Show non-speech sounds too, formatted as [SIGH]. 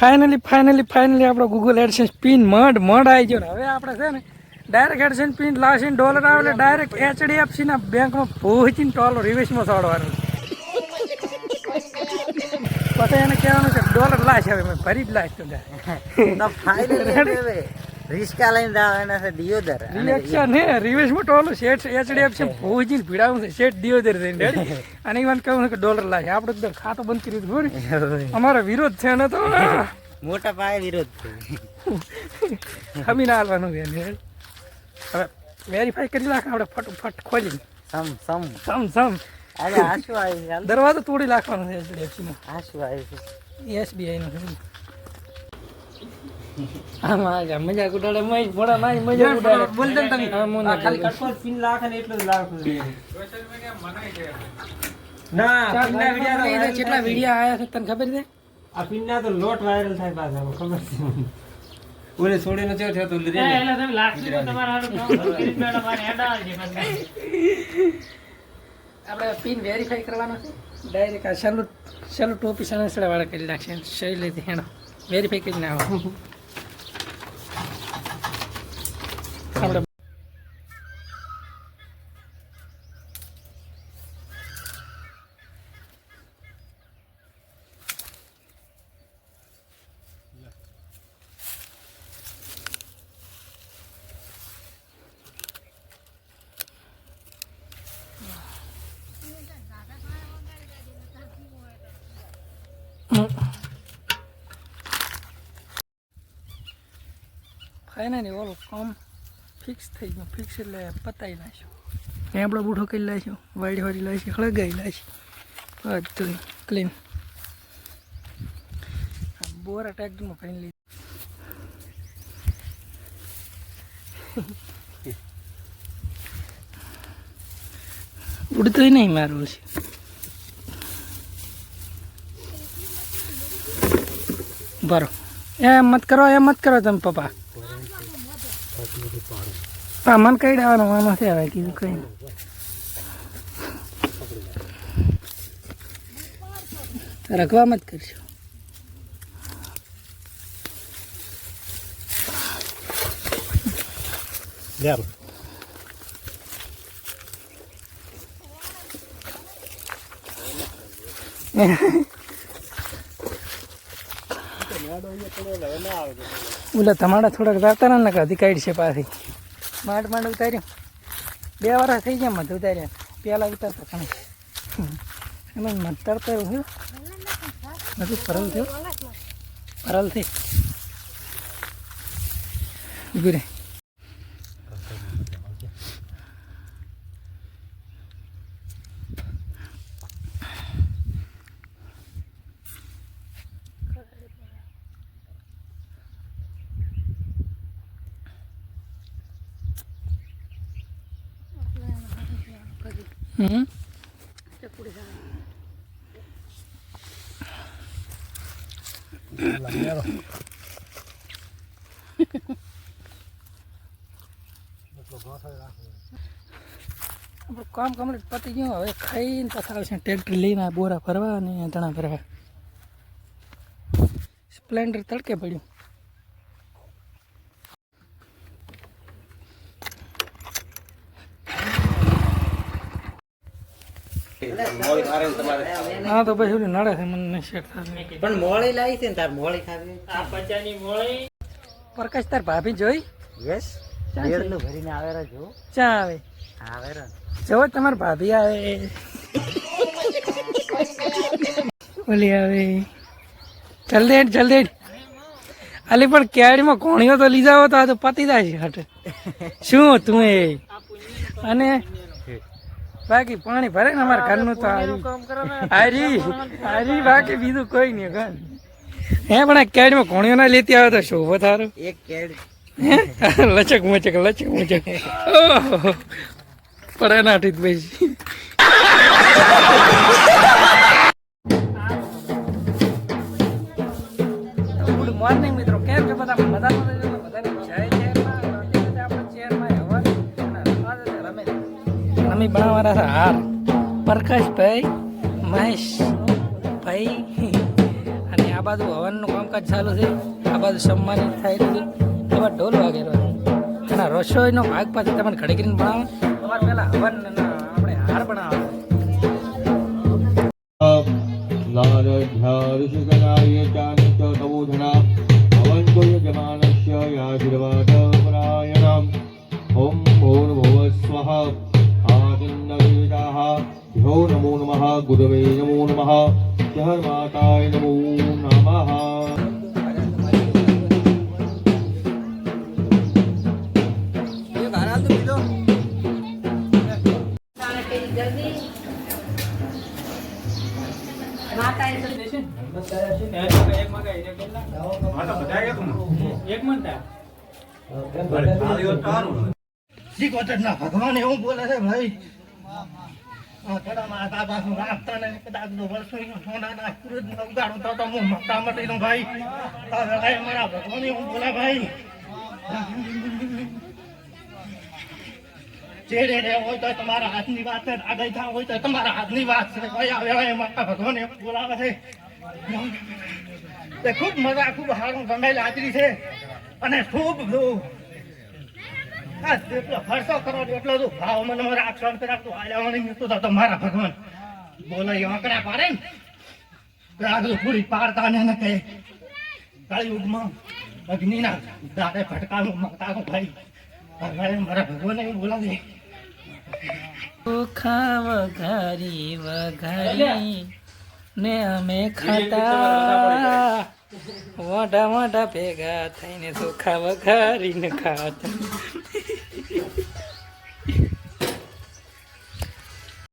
Finally finally finally આપણો Google AdSense pin મડ મડ આવી ગયો ને. હવે આપણે છે ને ડાયરેક્ટ એડસેન્સ પિન લાસીને ડોલર આવે એટલે ડાયરેક્ટ એચડીએફસી ના બેંકમાં પહોંચીને ટોલો રિવેશમાં સોડવાનું પછી એને કહેવાનું કે ડોલર લાશ હવે મેં ભરી જ લાશ તું [LAUGHS] તો ફાઇનલી રિસ્કા લઈને દાવાના છે દિયોદર. રિક્ષા ને રિવેશ મોટો ટોલો શેઠ એચડીએફસી પહોંચીને [LAUGHS] ભીડાવું છે શેઠ દિયોદર થઈને [LAUGHS] અને ઈવન કહું કે ડોલર લાગે આપણે તો ખાતો બંધ કરી દીધું અમારો વિરોધ છે ને તો [LAUGHS] મોટા પાયે વિરોધ છે. ખમી ના હાલવાનું છે. હવે વેરીફાઈ કરી નાખ આપણે ફટફટ ખોલી સમ સમ. સમ સમ. અરે આશુ આવી દરવાજો તોડી નાખવાનો છે એચડીએફસી નો. આશુ આવી છે. એસબીઆઈ નો આમાં મજાક ઉડાડે મય મોડા નાય મજાક ઉડાડે. બોલ દે તમે. ખાલી કટકોર પિન લાખ ને એટલું જ લાખ ના પિનના વિડિયા કેટલા વિડિયા આયા છે તને ખબર છે? આ પિનના તો લોટ વાયરલ થાય પાછા ખબર છે. ઓલે છોડીને ચેવ થયો તો રે આપણે પિન વેરીફાઈ કરવાનો છે. ડાયરેક્ટ આ સલું સલું ટોપી સણસડા વાળા કરી નાખશે. શૈલીથી હેણો. વેરીફાઈ કરી આવો આપણે ફાઇનલી ઓલો કામ ફિક્સ થઈ ગયું. ફિક્સ એટલે પતાવી નાખ્યું. આપણો બૂઠો કરી લાવીશું વાડી વાડી લાવીશું હળગાવી લાવીશું બધું ક્લીન બોરા ટ્રેક્ટરમાં ફાઈન લીધું. ઉડતું નહીં મારું છે. બરો એમ મત કરો એમ મત કરો તમે પપ્પા. હા મને કઈ દેવાનો વાનો છે હવે કીધું કઈ. રખવા મત કરશો [LAUGHS] ઓલા તમારા થોડાક જાતા ને કે અધિકારી છે પાછી. માંડ માંડ ઉતાર્યું. બે વાર થઈ ગયા મધ ઉતાર્યા. પહેલાં ઉતારતા પણ. એમાં મધ તરતા એવું નથી પરલ થયો. પરલ થઈ ઊભી હમ. આપણું કામ કમ્પ્લીટ પતી ગયું. હવે ખાઈને પાછા આવશે. ટ્રેક્ટર લઈને બોરા ભરવા અને ધણા ભરવા. સ્પ્લેન્ડર તડકે પડ્યું. હા તો પછી નડે છે મને શેક થશે પણ મોળી લાવી છે ને તાર મોળી ખાવી. પ્રકાશ તાર ભાભી જોઈ? યસ. બેરલું ભરીને આવેરા જો ચા આવે. આવેરા જો તમાર ભાભી આવે. ઓલી આવે. જલ્દી હેઠ જલ્દી હેઠ અલી પણ કેળીમાં કોણીઓ તો લીધા હો તો આ તો પતી જાય છે હટ શું તું એ? અને બાકી પાણી ભરે ને અમારા ઘરનું તો હારી. હારી બાકી બીજું કોઈ નહીં ઘર. હે પણ આ કેડમાં કોણીઓ ના લેતી આવે તો શોભો થારો એક કેડ હે? લચક મચક લચક મચક. એના ઠીક ભાઈ ગુડ મોર્નિંગ મિત્રો. કેમ છો? બધા મજામાં બધાને અમે બનાવવાના હતા હાર પ્રકાશભાઈ મહેશભાઈ અને આ બાજુ હવનનું કામકાજ ચાલુ છે. આ બાજુ સન્માનિત થાય છે. એમાં ઢોલ વગેરે અને રસોઈનો ભાગ પાછળ તમે ઘડી કરીને બનાવો તમારે પહેલાં હવન આપણે હાર બનાવવાનો હવન કોઈ જમાનસ્ય આશીર્વાદ ભ્યો નમો નમઃ ગુરવે નમો નમઃ જય માતાય નમો નમઃ ભગવાન એવું બોલે છે ભાઈ. સોનાના સૂરજનો ઉગાડો તો તો હું મક્કા મટીનો ભાઈ. આ વેળાએ મારા ભગવાન એવું બોલે ભાઈ. રે હોય તો તમારા હાથની વાત છે આગળ થા હોય તો તમારા હાથની વાત છે. ભાઈ આ વેળાએ મારા ભગવાન બોલાવે છે. તે ખૂબ મજા ખૂબ સારું ગમેલ હાજરી છે. અને ખૂબ હા, ખર્ચો કરો એટલો તું ભાવ મને મારા આક્ષણ પર તો તમારા ભગવાન. બોલો એ આંકડા પાડે ને. તો આગળ પૂરી પાડતા ને કહે કળિયુગમાં અગ્નિના દાડે ભટકાનું મગતાનું ભાઈ. ભગવાન મારા ભગવાન એવું બોલાવે ચોખા વઘારી વઘારી ને અમે ખાતા મોટા મોટા ભેગા થઈને ચોખા વઘારીને ખાતા